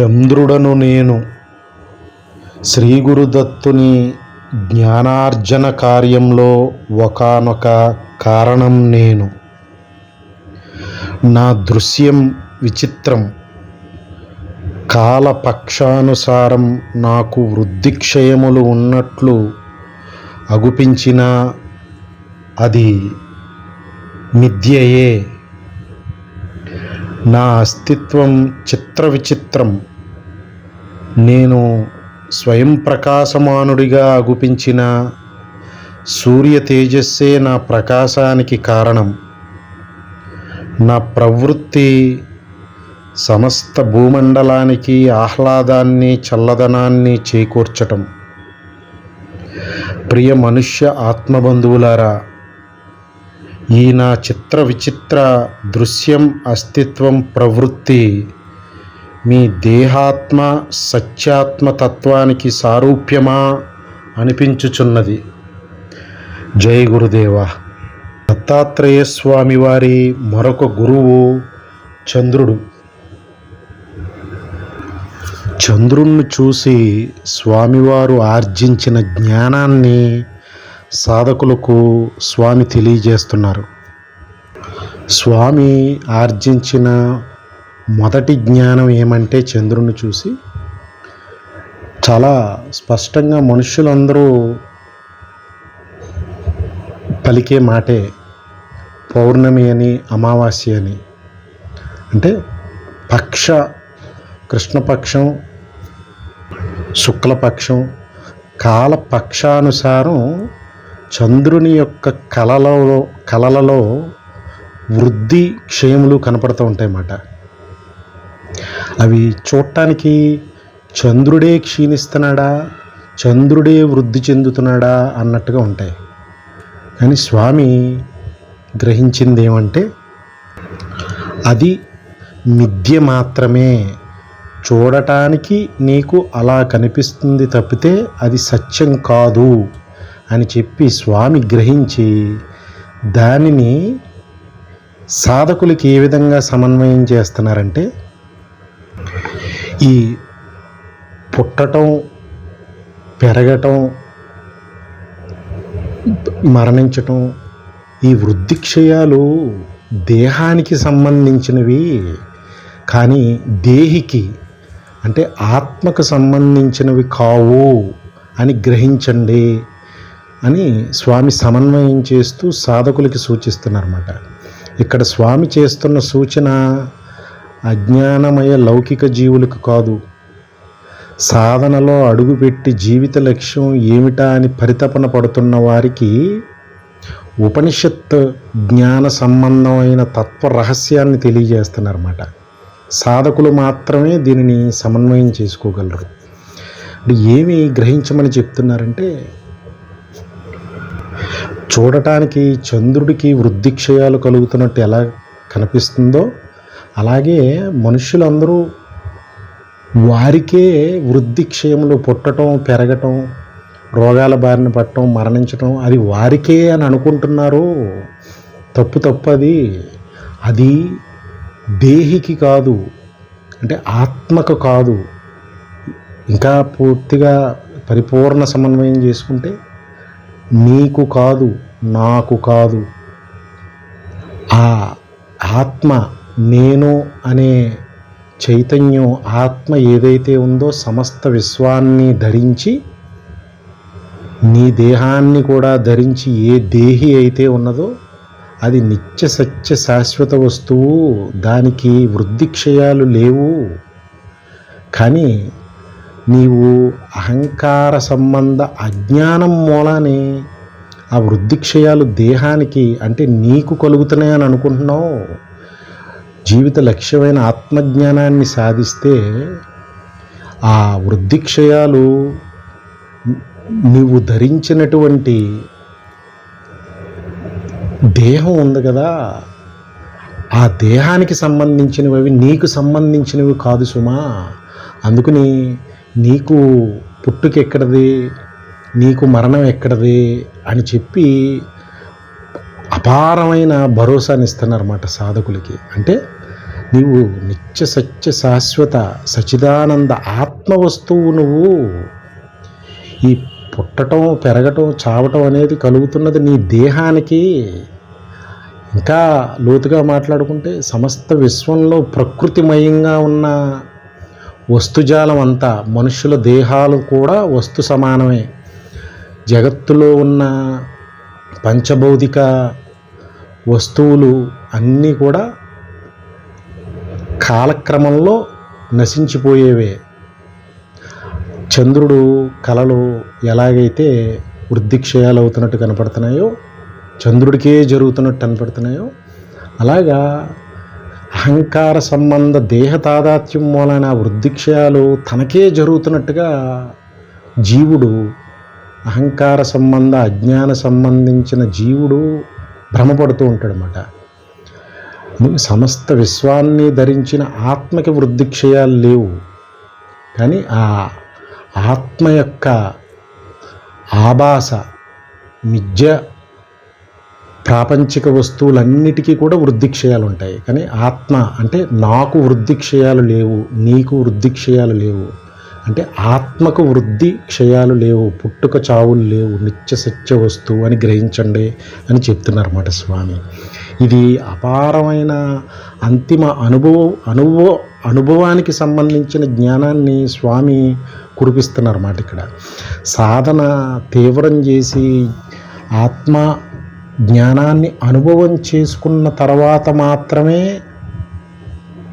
చంద్రుడను నేను శ్రీ గురుదత్తుని జ్ఞానార్జన కార్యంలో ఒకానొక కారణం నేను. నా దృశ్యం విచిత్రం. కాలపక్షానుసారం నాకు వృద్ధిక్షయములు ఉన్నట్లు అగుపించిన అది మిథ్యయే. నా అస్తిత్వం చిత్ర విచిత్రం నేను స్వయం ప్రకాశమానుడిగా అగుపించిన సూర్య తేజస్సే నా ప్రకాశానికి కారణం. నా ప్రవృత్తి సమస్త భూమండలానికి ఆహ్లాదాన్ని చల్లదనాన్ని చేకూర్చటం. ప్రియ మనుష్య ఆత్మబంధువులారా ఈ నా చిత్ర విచిత్ర దృశ్యం అస్తిత్వం ప్రవృత్తి. మీ దేహాత్మ సత్యాత్మ తత్వానికి సారూప్యమా అనిపించుచున్నది. జై గురుదేవ. దత్తాత్రేయ స్వామి వారి మరొక గురువు చంద్రుడు. చంద్రుణ్ణి చూసి స్వామివారు ఆర్జించిన జ్ఞానాన్ని సాధకులకు స్వామి తెలియజేస్తున్నారు. స్వామి ఆర్జించిన మొదటి జ్ఞానం ఏమంటే చంద్రుని చూసి చాలా స్పష్టంగా మనుషులందరూ పలికే మాటే పౌర్ణమి అని అమావాస్య అని. అంటే పక్ష కృష్ణపక్షం శుక్లపక్షం కాలపక్షానుసారం చంద్రుని యొక్క కళలలో కళలలో వృద్ధి క్షయములు కనపడుతూ ఉంటాయన్నమాట. అవి చూడటానికి చంద్రుడే క్షీణిస్తున్నాడా చంద్రుడే వృద్ధి చెందుతున్నాడా అన్నట్టుగా ఉంటాయి. కానీ స్వామి గ్రహించింది ఏమంటే అది మిథ్య మాత్రమే. చూడటానికి నీకు అలా కనిపిస్తుంది తప్పితే అది సత్యం కాదు. అని చెప్పి స్వామి గ్రహించి దానిని సాధకులకి ఏ విధంగా సమన్వయం చేస్తున్నారంటే ఈ పుట్టటం పెరగటం మరణించటం ఈ వృద్ధిక్షయాలు దేహానికి సంబంధించినవి కానీ దేహికి అంటే ఆత్మకు సంబంధించినవి కావు అని గ్రహించండి. అని స్వామి సమన్వయం చేస్తూ సాధకులకి సూచిస్తున్నారన్నమాట. ఇక్కడ స్వామి చేస్తున్న సూచన అజ్ఞానమయ లౌకిక జీవులకు కాదు. సాధనలో అడుగుపెట్టి జీవిత లక్ష్యం ఏమిటా అని పరితపన పడుతున్న వారికి ఉపనిషత్ జ్ఞాన సంబంధమైన తత్వ రహస్యాన్ని తెలియజేస్తున్నారన్నమాట. సాధకులు మాత్రమే దీనిని సమన్వయం చేసుకోగలరు. అంటే ఏమి గ్రహించమని చెప్తున్నారంటే చూడటానికి చంద్రుడికి వృద్ధిక్షయాలు కలుగుతున్నట్టు ఎలా కనిపిస్తుందో అలాగే మనుషులందరూ వారికే వృద్ధిక్షయములు పుట్టడం పెరగటం రోగాల బారిన పట్టడం మరణించటం అది వారికే అని అనుకుంటున్నారు తప్పు తప్పు అది అది దేహికి కాదు అంటే ఆత్మకు కాదు. ఇంకా పూర్తిగా పరిపూర్ణ సమన్వయం చేసుకుంటే నీకు కాదు నాకు కాదు. ఆ ఆత్మ నేను అనే చైతన్యం ఆత్మ ఏదైతే ఉందో సమస్త విశ్వాన్ని ధరించి నీ దేహాన్ని కూడా ధరించి ఏ దేహి అయితే ఉన్నదో అది నిత్య సత్య శాశ్వత వస్తువు. దానికి వృద్ధిక్షయాలు లేవు. కానీ నీవు అహంకార సంబంధ అజ్ఞానం మూలానే ఆ వృద్ధిక్షయాలు దేహానికి అంటే నీకు కలుగుతున్నాయని అనుకుంటున్నావు. జీవిత లక్ష్యమైన ఆత్మజ్ఞానాన్ని సాధిస్తే ఆ వృద్ధిక్షయాలు నీవు ధరించినటువంటి దేహం ఉంది కదా. ఆ దేహానికి సంబంధించినవి అవి నీకు సంబంధించినవి కాదు సుమా. అందుకని నీకు పుట్టుక ఎక్కడది నీకు మరణం ఎక్కడది అని చెప్పి అపారమైన భరోసాని ఇస్తున్నారన్నమాట సాధకులకి. అంటే నీవు నిత్య సత్య శాశ్వత సచిదానంద ఆత్మవస్తువు నువ్వు. ఈ పుట్టటం పెరగటం చావటం అనేది కలుగుతున్నది నీ దేహానికి. ఇంకా లోతుగా మాట్లాడుకుంటే సమస్త విశ్వంలో ప్రకృతిమయంగా ఉన్న వస్తుజాలం అంతా మనుషుల దేహాలు కూడా వస్తు సమానమే. జగత్తులో ఉన్న పంచభౌతిక వస్తువులు అన్నీ కూడా కాలక్రమంలో నశించిపోయేవే. చంద్రుడు కళలు ఎలాగైతే వృద్ధిక్షయాలు అవుతున్నట్టు కనపడుతున్నాయో చంద్రుడికే జరుగుతున్నట్టు కనపడుతున్నాయో అలాగా అహంకార సంబంధ దేహ తాదాత్యం మూలన వృద్ధిక్షయాలు తనకే జరుగుతున్నట్టుగా జీవుడు అహంకార సంబంధ అజ్ఞాన సంబంధించిన జీవుడు భ్రమపడుతూ ఉంటాడనమాట సమస్త విశ్వాన్ని ధరించిన ఆత్మకి వృద్ధిక్షయాలు లేవు. కానీ ఆ ఆత్మ యొక్క ఆభాస మిథ్య ప్రాపంచిక వస్తువులన్నిటికీ కూడా వృద్ధిక్షయాలు ఉంటాయి. కానీ ఆత్మ అంటే నాకు వృద్ధిక్షయాలు లేవు నీకు వృద్ధిక్షయాలు లేవు. అంటే ఆత్మకు వృద్ధి క్షయాలు లేవు పుట్టుక చావులు లేవు నిత్య సత్య వస్తువు అని గ్రహించండి అని చెప్తున్నారన్నమాట స్వామి. ఇది అపారమైన అంతిమ అనుభవం అనుభవ అనుభవానికి సంబంధించిన జ్ఞానాన్ని స్వామి కురిపిస్తున్నారన్నమాట ఇక్కడ. సాధన తీవ్రం చేసి ఆత్మ జ్ఞానాన్ని అనుభవం చేసుకున్న తర్వాత మాత్రమే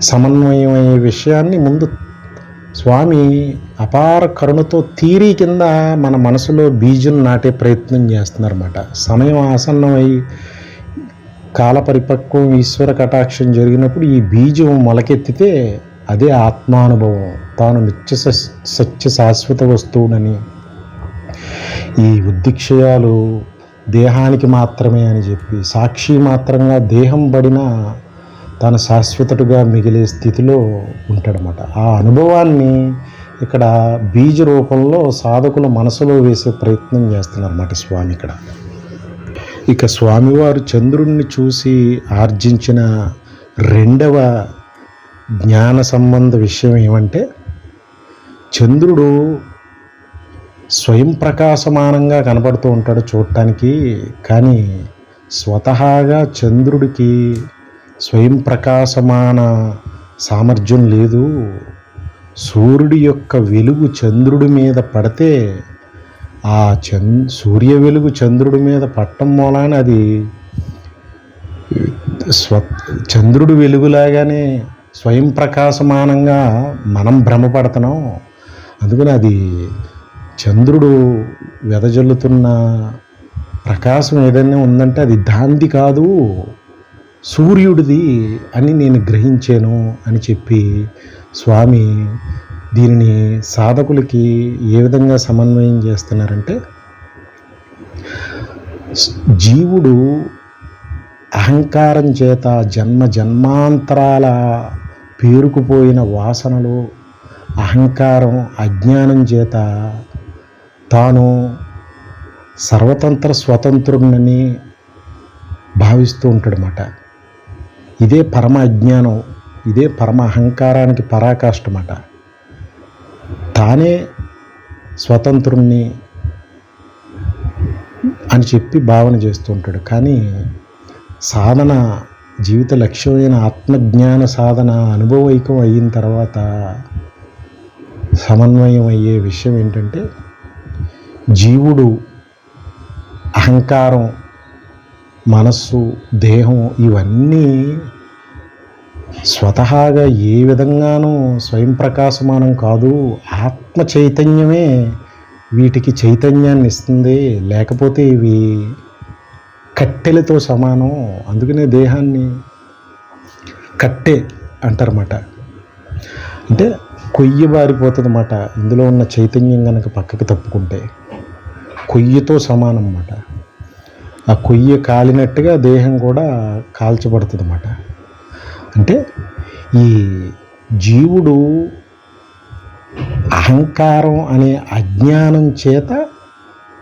సమన్వయమయ్యే విషయాన్ని ముందు స్వామి అపార కరుణతో తీరి కింద మన మనసులో బీజం నాటే ప్రయత్నం చేస్తున్నారన్నమాట. సమయం ఆసన్నమై కాల పరిపక్వం ఈశ్వర కటాక్షం జరిగినప్పుడు ఈ బీజం మొలకెత్తితే అదే ఆత్మానుభవం. తాను నిత్య సత్య శాశ్వత వస్తువునని ఈ ఉద్దిక్షయాలు దేహానికి మాత్రమే అని చెప్పి సాక్షి మాత్రంగా దేహం పడిన తన శాశ్వతటుగా మిగిలే స్థితిలో ఉంటాడనమాట ఆ అనుభవాన్ని ఇక్కడ బీజ రూపంలో సాధకుల మనసులో వేసే ప్రయత్నం చేస్తున్నారన్నమాట స్వామి ఇక్కడ. ఇక స్వామివారు చంద్రుణ్ణి చూసి ఆర్జించిన రెండవ జ్ఞాన సంబంధ విషయం ఏమంటే చంద్రుడు స్వయం ప్రకాశమానంగా కనబడుతూ ఉంటాడు చూడటానికి. కానీ స్వతహాగా చంద్రుడికి స్వయం ప్రకాశమాన సామర్థ్యం లేదు. సూర్యుడి యొక్క వెలుగు చంద్రుడి మీద పడితే ఆ చంద్ సూర్య వెలుగు చంద్రుడి మీద పట్టం మూలాన అది స్వ చంద్రుడి వెలుగులాగానే స్వయం ప్రకాశమానంగా మనం భ్రమపడుతున్నాం. అందుకని అది చంద్రుడు వెదజల్లుతున్న ప్రకాశం ఏదైనా ఉందంటే అది దాంది కాదు. సూర్యుడిది అని నేను గ్రహించాను అని చెప్పి స్వామి దీనిని సాధకులకి ఏ విధంగా సమన్వయం చేస్తున్నారంటే జీవుడు అహంకారం చేత జన్మ జన్మాంతరాల పేరుకుపోయిన వాసనలు అహంకారం అజ్ఞానం చేత తాను సర్వతంత్ర స్వతంత్రుడిని భావిస్తూ ఉంటాడనమాట ఇదే పరమ అజ్ఞానం ఇదే పరమ అహంకారానికి పరాకాష్టమాట. తానే స్వతంత్రుణ్ణి అని చెప్పి భావన చేస్తూ ఉంటాడు. కానీ సాధన జీవిత లక్ష్యమైన ఆత్మజ్ఞాన సాధన అనుభవైకం అయిన తర్వాత సమన్వయం అయ్యే విషయం ఏంటంటే జీవుడు అహంకారం మనస్సు దేహం ఇవన్నీ స్వతహాగా ఏ విధంగానూ స్వయం ప్రకాశమానం కాదు ఆత్మ చైతన్యమే వీటికి చైతన్యాన్ని ఇస్తుంది. లేకపోతే ఇవి కట్టెలతో సమానం. అందుకనే దేహాన్ని కట్టె అంటారన్నమాట. అంటే కొయ్యి బారిపోతుందన్నమాట. ఇందులో ఉన్న చైతన్యం కనుక పక్కకి తప్పుకుంటే. కొయ్యతో సమానం అన్నమాట ఆ కొయ్య కాలినట్టుగా దేహం కూడా కాల్చబడుతుంది అన్నమాట అంటే ఈ జీవుడు అహంకారం అనే అజ్ఞానం చేత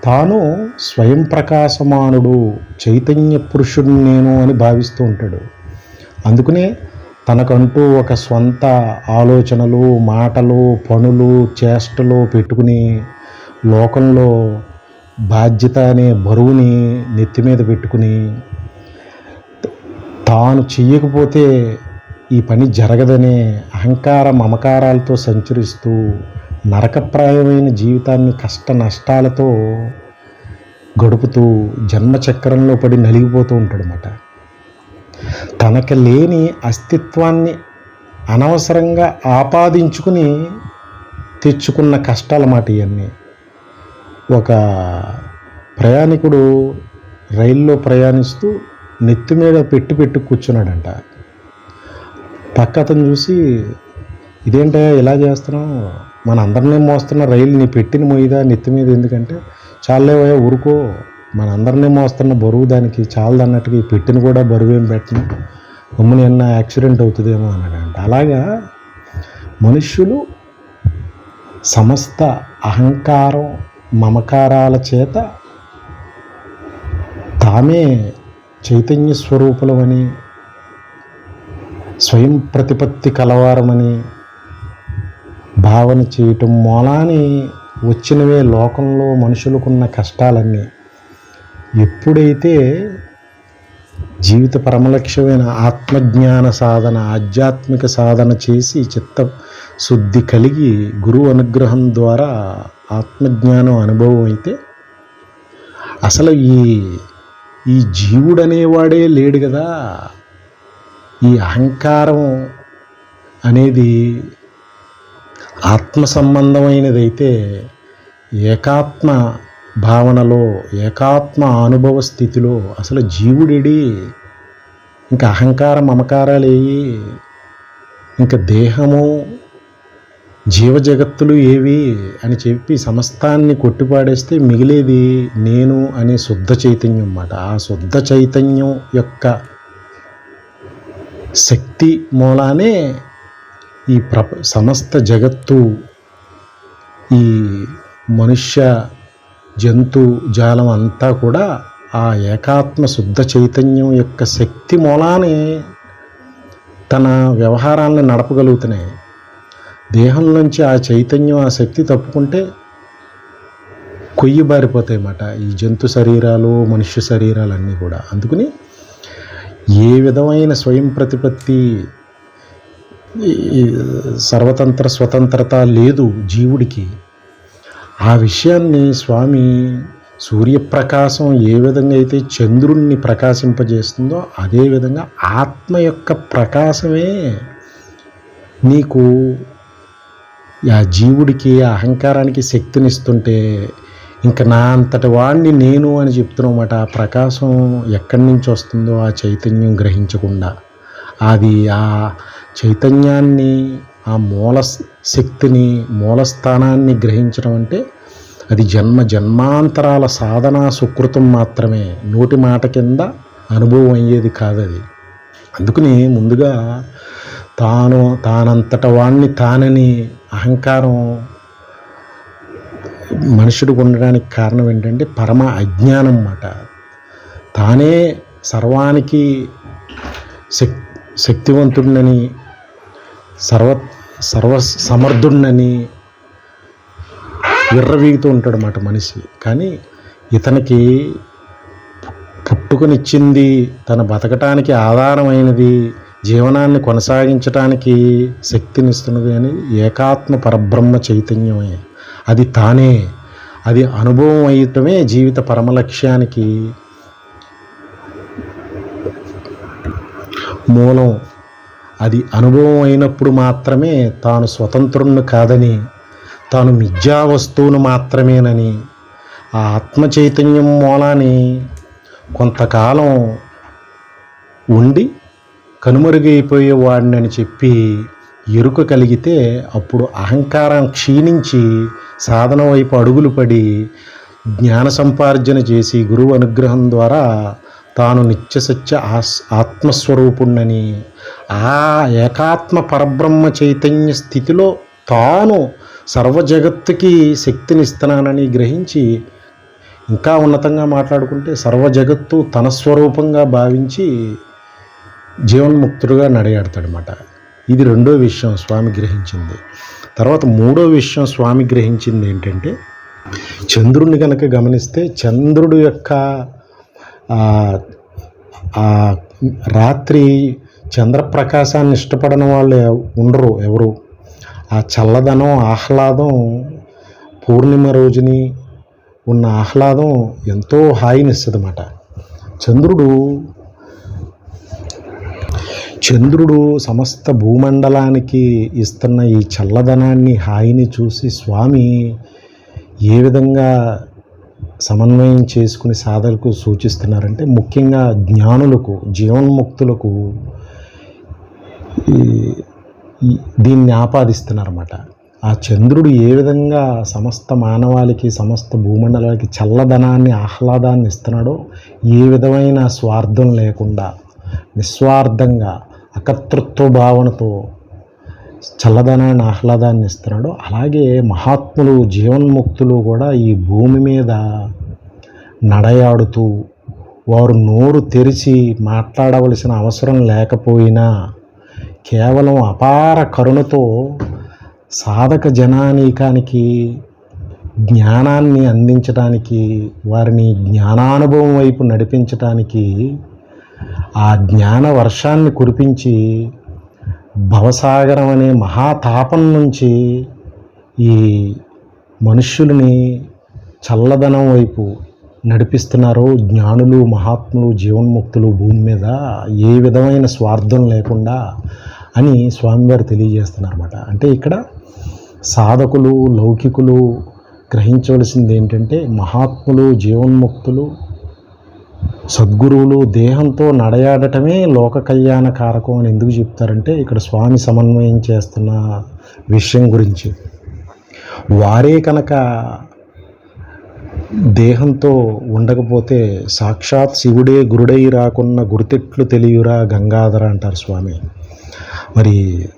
తాను స్వయం ప్రకాశమానుడు చైతన్య పురుషుడు నేను అని భావిస్తూ ఉంటాడు. అందుకనే తనకంటూ ఒక స్వంత ఆలోచనలు మాటలు పనులు చేష్టలు పెట్టుకుని లోకంలో బాధ్యత అనే బరువుని నెత్తి మీద పెట్టుకుని తాను చెయ్యకపోతే ఈ పని జరగదనే అహంకార మమకారాలతో సంచరిస్తూ నరకప్రాయమైన జీవితాన్ని కష్ట నష్టాలతో గడుపుతూ జన్మచక్రంలో పడి నలిగిపోతూ ఉంటాడనమాట తనకు లేని అస్తిత్వాన్ని అనవసరంగా ఆపాదించుకుని తెచ్చుకున్న కష్టాలన్నమాట ఇవన్నీ ఒక ప్రయాణికుడు రైల్లో ప్రయాణిస్తూ నెత్తి మీద పెట్టి పెట్టి కూర్చున్నాడంట. పక్క అతను చూసి ఇదేంటయ్యా ఇలా చేస్తున్నావు? మన అందరినీ మోస్తున్న రైలు నీ పెట్టిన మొయ్యదా? నెత్తి మీద ఎందుకంటే చాలేవయ్యా ఊరుకో. మన అందరినీ మోస్తున్న బరువు దానికి చాలదన్నట్టుగా ఈ పెట్టిన కూడా బరువు ఏం పెట్టను. గమ్మున ఏమన్నా యాక్సిడెంట్ అవుతుందేమో అన్నాడంట. అలాగా మనుష్యులు సమస్త అహంకారం మమకారాల చేత తామే చైతన్య స్వరూపులమని స్వయం ప్రతిపత్తి కలవారమని భావన చేయటం మూలాని వచ్చినవే లోకంలో మనుషులకున్న కష్టాలన్నీ. ఎప్పుడైతే జీవిత పరమలక్ష్యమైన ఆత్మజ్ఞాన సాధన ఆధ్యాత్మిక సాధన చేసి చిత్త శుద్ధి కలిగి గురువు అనుగ్రహం ద్వారా ఆత్మజ్ఞానం అనుభవం అయితే అసలు ఈ ఈ జీవుడు అనేవాడే లేడు కదా. ఈ అహంకారం అనేది ఆత్మ సంబంధమైనదైతే ఏకాత్మ భావనలో ఏకాత్మ అనుభవ స్థితిలో అసలు జీవుడిడి. ఇంకా అహంకార మమకారాలు ఏవి ఇంకా దేహము జీవ జగత్తులు ఏవి అని చెప్పి సమస్తాన్ని కొట్టిపాడేస్తే మిగిలేది నేను అనే శుద్ధ చైతన్యం అన్నమాట. ఆ శుద్ధ చైతన్యం యొక్క శక్తి మూలానే ఈ ప్రప సమస్త జగత్తు ఈ మనుష్య జంతు జాలం అంతా కూడా ఆ ఏకాత్మ శుద్ధ చైతన్యం యొక్క శక్తి మూలానే తన వ్యవహారాలను నడపగలుగుతున్నాయి. దేహం నుంచి ఆ చైతన్యం ఆ శక్తి తప్పుకుంటే కొయ్యి బారిపోతాయన్నమాట. ఈ జంతు శరీరాలు మనుష్య శరీరాలు అన్నీ కూడా. అందుకని ఏ విధమైన స్వయం ప్రతిపత్తి సర్వతంత్ర స్వతంత్రత లేదు జీవుడికి. ఆ విషయాన్ని స్వామి సూర్యప్రకాశం ఏ విధంగా అయితే చంద్రుణ్ణి ప్రకాశింపజేస్తుందో అదేవిధంగా ఆత్మ యొక్క ప్రకాశమే నీకు ఆ జీవుడికి ఆ అహంకారానికి శక్తినిస్తుంటే ఇంకా నా అంతటి వాడిని నేను అని చెప్తున్నమాట. ఆ ప్రకాశం ఎక్కడి నుంచి వస్తుందో ఆ చైతన్యం గ్రహించకుండా. అది ఆ చైతన్యాన్ని ఆ మూల శక్తిని మూలస్థానాన్ని గ్రహించడం అంటే అది జన్మ జన్మాంతరాల సాధన సుకృతం మాత్రమే. నోటి మాట కింద అనుభవం అయ్యేది కాదు అది అందుకని ముందుగా తాను తానంతట వాణ్ణి తానని అహంకారం మనుషుడికి ఉండడానికి కారణం ఏంటంటే పరమ అజ్ఞానం అన్నమాట. తానే సర్వానికి శక్ శక్తివంతుడినని సర్వ సర్వ సమర్థుడినని విర్రవీగుతూ ఉంటాడు అన్నమాట మనిషి. కానీ ఇతనికి పుట్టుకునిచ్చింది తన బతకటానికి ఆధారమైనది జీవనాన్ని కొనసాగించడానికి శక్తినిస్తున్నది అని ఏకాత్మ పరబ్రహ్మ చైతన్యమే. అది తానే. అది అనుభవం అయ్యటమే జీవిత పరమలక్ష్యానికి మూలం. అది అనుభవం అయినప్పుడు మాత్రమే తాను స్వతంత్రుణ్ణి కాదని తాను మిథ్యా వస్తువును మాత్రమేనని ఆ ఆత్మ చైతన్యం మూలాన్ని కొంతకాలం ఉండి కనుమరుగైపోయే వాడిని అని చెప్పి ఎరుక కలిగితే అప్పుడు అహంకారం క్షీణించి సాధన వైపు అడుగులు పడి జ్ఞాన సంపార్జన చేసి గురువు అనుగ్రహం ద్వారా తాను నిత్యసత్య ఆస్ ఆత్మస్వరూపుణ్ణని ఆ ఏకాత్మ పరబ్రహ్మ చైతన్య స్థితిలో తాను సర్వ జగత్తుకి శక్తినిస్తున్నానని గ్రహించి ఇంకా ఉన్నతంగా మాట్లాడుకుంటే సర్వ జగత్తు తన స్వరూపంగా భావించి జీవన్ముక్తుడుగా నడయాడతాడనమాట ఇది రెండో విషయం స్వామి గ్రహించింది. తర్వాత మూడో విషయం స్వామి గ్రహించింది ఏంటంటే చంద్రుడిని కనుక గమనిస్తే చంద్రుడు యొక్క రాత్రి చంద్రప్రకాశాన్ని ఇష్టపడని వాళ్ళు ఉండరు ఎవరు. ఆ చల్లదనం ఆహ్లాదం పూర్ణిమ రోజుని ఉన్న ఆహ్లాదం ఎంతో హాయినిస్తుంది అన్నమాట చంద్రుడు చంద్రుడు సమస్త భూమండలానికి ఇస్తున్న ఈ చల్లదనాన్ని హాయిని చూసి స్వామి ఏ విధంగా సమన్వయం చేసుకుని సాధకులకు సూచిస్తున్నారంటే ముఖ్యంగా జ్ఞానులకు జీవన్ముక్తులకు ఈ దీన్ని ఆపాదిస్తున్నారన్నమాట. ఆ చంద్రుడు ఏ విధంగా సమస్త మానవాళికి సమస్త భూమండలానికి చల్లదనాన్ని ఆహ్లాదాన్ని ఇస్తున్నాడో ఏ విధమైన స్వార్థం లేకుండా నిస్వార్థంగా అకర్తృత్వ భావనతో చల్లదనాన్ని ఆహ్లాదాన్ని ఇస్తున్నాడు. అలాగే మహాత్ములు జీవన్ముక్తులు కూడా ఈ భూమి మీద నడయాడుతూ వారు నోరు తెరిచి మాట్లాడవలసిన అవసరం లేకపోయినా కేవలం అపార కరుణతో సాధక జనానీకానికి జ్ఞానాన్ని అందించడానికి వారిని జ్ఞానానుభవం వైపు నడిపించడానికి ఆ జ్ఞాన వర్షాన్ని కురిపించి భవసాగరం అనే మహాతాపం నుంచి ఈ మనుష్యుల్ని చల్లదనం వైపు నడిపిస్తున్నారు జ్ఞానులు మహాత్ములు జీవన్ముక్తులు భూమి మీద ఏ విధమైన స్వార్థం లేకుండా అని స్వామివారు తెలియజేస్తున్నారన్నమాట. అంటే ఇక్కడ సాధకులు లౌకికులు గ్రహించవలసింది ఏంటంటే మహాత్ములు జీవన్ముక్తులు సద్గురువులు దేహంతో నడయాడటమే లోక కళ్యాణ కారకం అని ఎందుకు చెప్తారంటే ఇక్కడ స్వామి సమన్వయం చేస్తున్న విషయం గురించి. వారే కనుక దేహంతో ఉండకపోతే సాక్షాత్ శివుడే గురుడై రాకున్న గురితెట్లు తెలియరా గంగాధర అంటారు స్వామి. మరి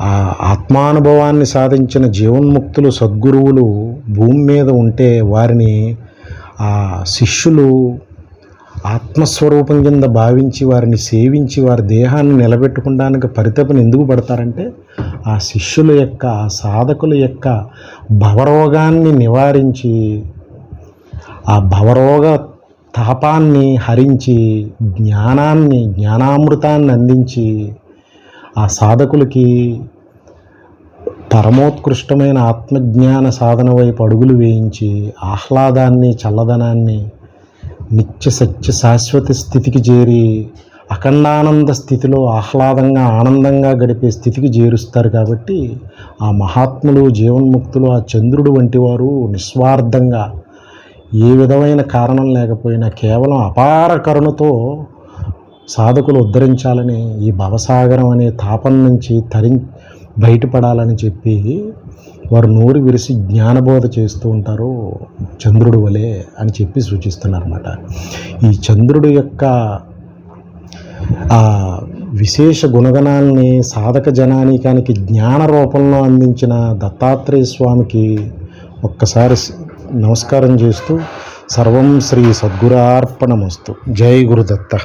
ఆ ఆత్మానుభవాన్ని సాధించిన జీవన్ముక్తులు సద్గురువులు భూమి మీద ఉంటే వారిని ఆ శిష్యులు ఆత్మస్వరూపం కింద భావించి వారిని సేవించి వారి దేహాన్ని నిలబెట్టుకోవడానికి పరితపను ఎందుకు పడతారంటే ఆ శిష్యుల యొక్క ఆ సాధకుల యొక్క భవరోగాన్ని నివారించి ఆ భవరోగ తాపాన్ని హరించి జ్ఞానాన్ని జ్ఞానామృతాన్ని అందించి ఆ సాధకులకి పరమోత్కృష్టమైన ఆత్మజ్ఞాన సాధన వైపు అడుగులు వేయించి ఆహ్లాదాన్ని చల్లదనాన్ని నిత్య సత్య శాశ్వత స్థితికి చేరి అఖండానంద స్థితిలో ఆహ్లాదంగా ఆనందంగా గడిపే స్థితికి చేరుస్తారు కాబట్టి ఆ మహాత్ములు జీవన్ముక్తులు ఆ చంద్రుడు వంటి వారు నిస్వార్థంగా ఏ విధమైన కారణం లేకపోయినా కేవలం అపార కరుణతో సాధకులు ఉద్ధరించాలని ఈ భవసాగరం అనే తాపం నుంచి తరి బయటపడాలని చెప్పి వారు నోరు విరిసి జ్ఞానబోధ చేస్తూ ఉంటారు చంద్రుడు వలె అని చెప్పి సూచిస్తున్నారన్నమాట. ఈ చంద్రుడు యొక్క ఆ విశేష గుణగణాలని సాధక జనానికానికి జ్ఞాన రూపంలో అందించిన దత్తాత్రేయ స్వామికి ఒక్కసారి నమస్కారం చేస్తూ సర్వం శ్రీ సద్గురార్పణమస్తు. జై గురుదత్త.